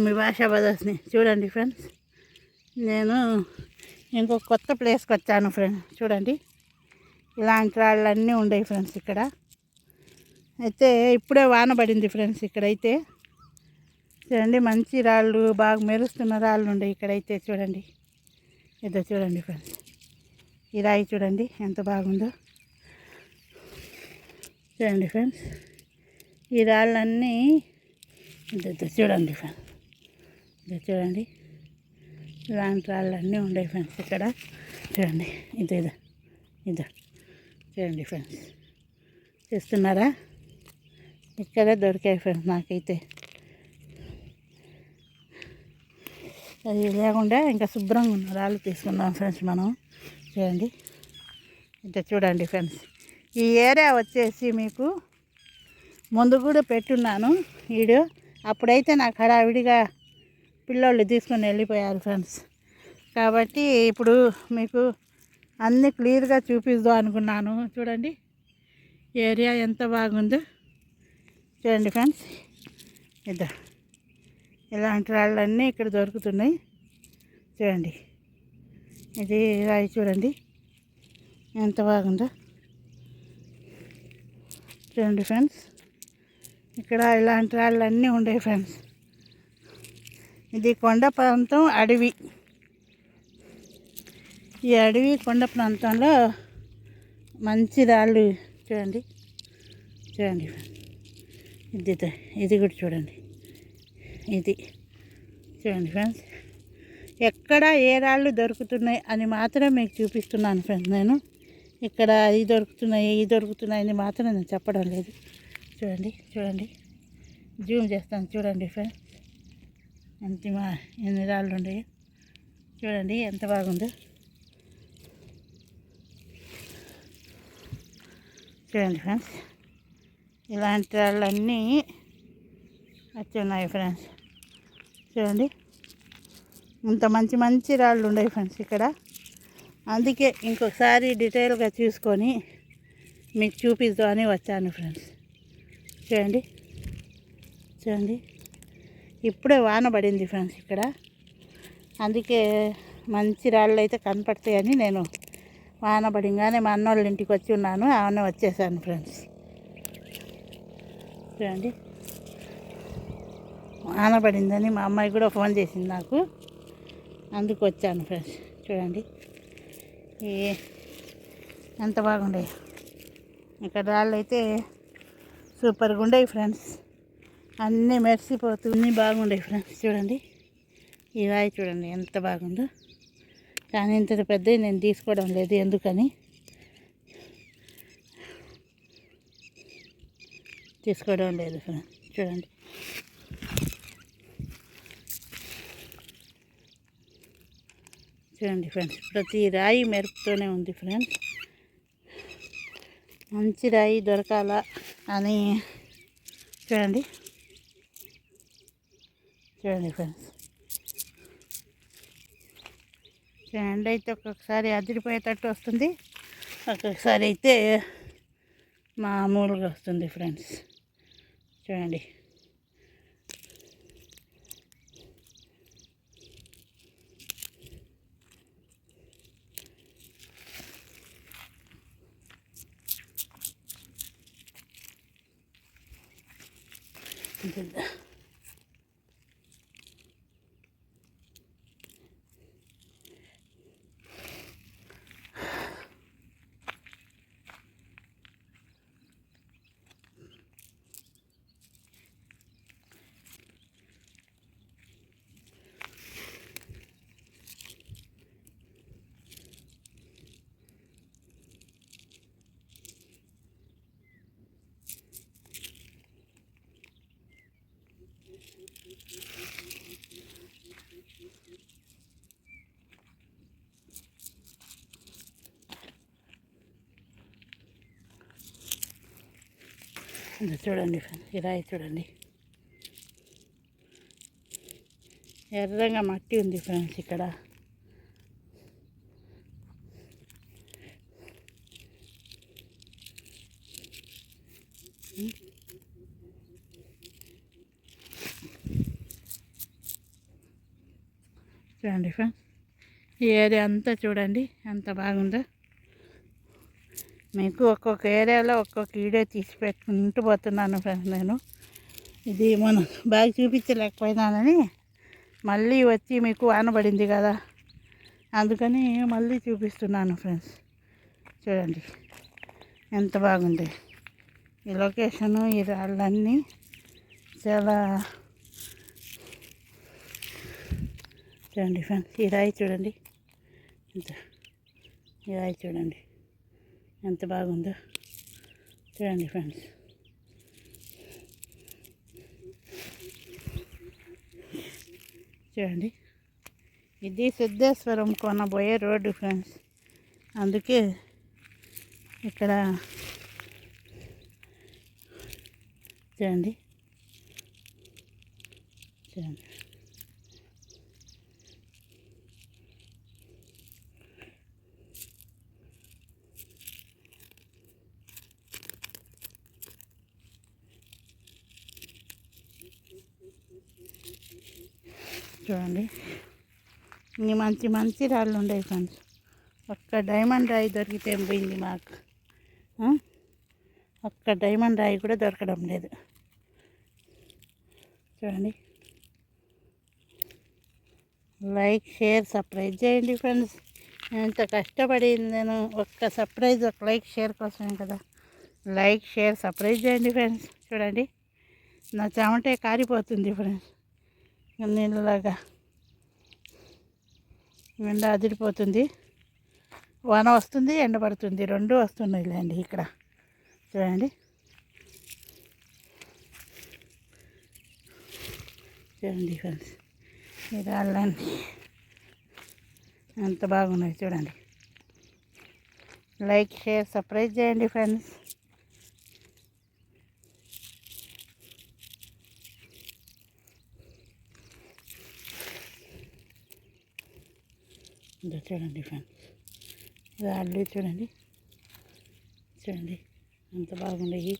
నేను మీ భాషా బదర్స్ని చూడండి ఫ్రెండ్స్. నేను ఇంకొక కొత్త ప్లేస్కి వచ్చాను ఫ్రెండ్స్ చూడండి. ఇలాంటి రాళ్ళన్నీ ఉండేవి ఫ్రెండ్స్ ఇక్కడ. అయితే ఇప్పుడే వాన పడింది ఫ్రెండ్స్ ఇక్కడైతే. చూడండి మంచి రాళ్ళు బాగా మెరుస్తున్న రాళ్ళు ఉండే ఇక్కడైతే చూడండి. ఇదో చూడండి ఫ్రెండ్స్. ఈ రాయి చూడండి ఎంత బాగుందో. చూడండి ఫ్రెండ్స్. ఈ రాళ్ళన్నీ ఇదో చూడండి ఫ్రెండ్స్. ఇదో చూడండి. ఇలాంటి రాళ్ళన్నీ ఉండే ఫ్రెండ్స్ ఇక్కడ. చూడండి ఇదో ఇదో ఇదో. చూడండి ఫ్రెండ్స్. చూస్తున్నారా? ఇక్కడే దొరికాయి ఫ్రెండ్స్ నాకైతే అది లేకుండా ఇంకా శుభ్రంగా ఉన్న రాళ్ళు తీసుకున్నాం ఫ్రెండ్స్ మనం. చూడండి. ఇంత చూడండి ఫ్రెండ్స్. ఈ ఏరియా వచ్చేసి మీకు ముందు కూడా పెట్టున్నాను వీడియో. అప్పుడైతే నాకు హడావిడిగా పిల్లోళ్ళు తీసుకొని వెళ్ళిపోయారు ఫ్రెండ్స్. కాబట్టి ఇప్పుడు మీకు అన్నీ క్లియర్గా చూపిద్దాం అనుకున్నాను. చూడండి ఏరియా ఎంత బాగుందో. చూడండి ఫ్రెండ్స్ ఇద్దా ఇలాంటి రాళ్ళన్నీ ఇక్కడ దొరుకుతున్నాయి. చూడండి ఇది రాయి చూడండి ఎంత బాగుందో. చూడండి ఫ్రెండ్స్ ఇక్కడ ఇలాంటి రాళ్ళన్నీ ఉండే ఫ్రెండ్స్. ఇది కొండ ప్రాంతం అడవి. ఈ అడవి కొండ ప్రాంతంలో మంచి రాళ్ళు చూడండి. చూడండి. ఇది ఇది కూడా చూడండి. ఇది చూడండి ఫ్రెండ్స్. ఎక్కడ ఏ రాళ్ళు దొరుకుతున్నాయి అని మాత్రం మీకు చూపిస్తున్నాను ఫ్రెండ్స్ నేను. ఇక్కడ ఇది దొరుకుతున్నాయి ఇది దొరుకుతున్నాయి అని మాత్రం నేను చెప్పడం లేదు. చూడండి చూడండి. జూమ్ చేస్తాను చూడండి ఫ్రెండ్స్. ఎంత ఎన్ని రాళ్ళు ఉన్నాయి చూడండి ఎంత బాగుందో. చూడండి ఫ్రెండ్స్ ఇలాంటి రాళ్ళన్నీ వచ్చి ఉన్నాయి ఫ్రెండ్స్. చూడండి ఇంత మంచి మంచి రాళ్ళు ఉన్నాయి ఫ్రెండ్స్ ఇక్కడ. అందుకే ఇంకొకసారి డీటెయిల్గా చూసుకొని మీకు చూపిద్దామని వచ్చాను ఫ్రెండ్స్. చూడండి చూడండి. ఇప్పుడే వాన పడింది ఫ్రెండ్స్ ఇక్కడ. అందుకే మంచి రాళ్ళు అయితే కనపడతాయని నేను వాన పడింగానే మా అన్నోళ్ళ ఇంటికి వచ్చి ఉన్నాను ఆమె వచ్చేసాను ఫ్రెండ్స్. చూడండి. వాన పడిందని మా అమ్మాయి కూడా ఫోన్ చేసింది నాకు. అందుకు వచ్చాను ఫ్రెండ్స్. చూడండి. ఏ ఎంత బాగుండే. ఇక్కడ రాళ్ళు అయితే సూపర్గా ఉండేవి ఫ్రెండ్స్. అన్నీ మెరిసిపోతూ అన్నీ బాగుండేవి ఫ్రెండ్స్ చూడండి. ఈ రాయి చూడండి ఎంత బాగుందో. కానీ ఇంత పెద్దవి నేను తీసుకోవడం లేదు. ఎందుకని? తీసుకోవడం లేదు ఫ్రెండ్స్ చూడండి. చూడండి ఫ్రెండ్స్ ప్రతి రాయి మెరుపుతూనే ఉంది ఫ్రెండ్స్ మంచి రాయి దొరకాల అని చూడండి. చూడండి ఫ్రెండ్స్. చూడండి అయితే ఒక్కొక్కసారి అదిరిపోయేటట్టు వస్తుంది. ఒక్కొక్కసారి అయితే మామూలుగా వస్తుంది ఫ్రెండ్స్. చూడండి. ఇది చూడండి ఫ్రెండ్స్ చూడండి. ఎర్రగా మట్టి ఉంది ఫ్రెండ్స్ ఇక్కడ. చూడండి ఫ్రెండ్స్ ఈ ఏరియా అంతా చూడండి ఎంత బాగుందో. మీకు ఒక్కొక్క ఏరియాలో ఒక్కొక్క వీడియో తీసి పెట్టుకుంటూ పోతున్నాను ఫ్రెండ్స్ నేను. ఇది మనం బాగా చూపించలేకపోయినానని మళ్ళీ వచ్చి మీకు వానబడింది కదా. అందుకని మళ్ళీ చూపిస్తున్నాను ఫ్రెండ్స్. చూడండి ఎంత బాగుంది. ఈ లొకేషను ఈ రాళ్ళన్నీ చాలా చూడండి ఫ్రెండ్స్ ఈ రాయి చూడండి. ఎంత? ఈ రాయి చూడండి. ఎంత బాగుందో. చూడండి ఫ్రెండ్స్. చూడండి. ఇది సిద్ధేశ్వరం కొనబోయే రోడ్డు ఫ్రెండ్స్. అందుకే ఇక్కడ చూడండి. చూడండి. చూడండి. ఇన్ని మంచి మంచి రాళ్ళు ఉండేవి ఫ్రెండ్స్. ఒక్క డైమండ్ రాయి దొరికితే పోయింది మాకు? ఒక్క డైమండ్ రాయి కూడా దొరకడం లేదు. చూడండి. లైక్ షేర్ సర్ప్రైజ్ చేయండి ఫ్రెండ్స్. ఎంత కష్టపడింది నేను ఒక్క సర్ప్రైజ్ ఒక లైక్ షేర్ కోసమే కదా. లైక్ షేర్ సర్ప్రైజ్ చేయండి ఫ్రెండ్స్. చూడండి. నా చెమటే కారిపోతుంది ఫ్రెండ్స్ నీళ్ళలాగా ఎండ అదిరిపోతుంది. వాన వస్తుంది ఎండ పడుతుంది. రెండు వస్తున్నాయి లేండి ఇక్కడ. చూడండి. చూడండి ఫ్రెండ్స్ ఈ రాళ్ళన్నీ ఎంత బాగున్నాయి చూడండి. లైక్ షేర్ సర్ప్రైజ్ చేయండి ఫ్రెండ్స్ ఇదో చూడండి ఫ్రెండ్స్ రాళ్ళు చూడండి. చూడండి ఎంత బాగున్నాయి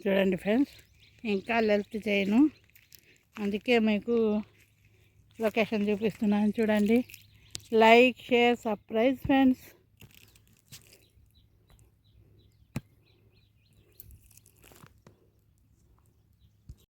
చూడండి ఫ్రెండ్స్ ఇంకా లెఫ్ట్ చేయను. అందుకే మీకు లొకేషన్ చూపిస్తున్నాను చూడండి. Like share surprise friends.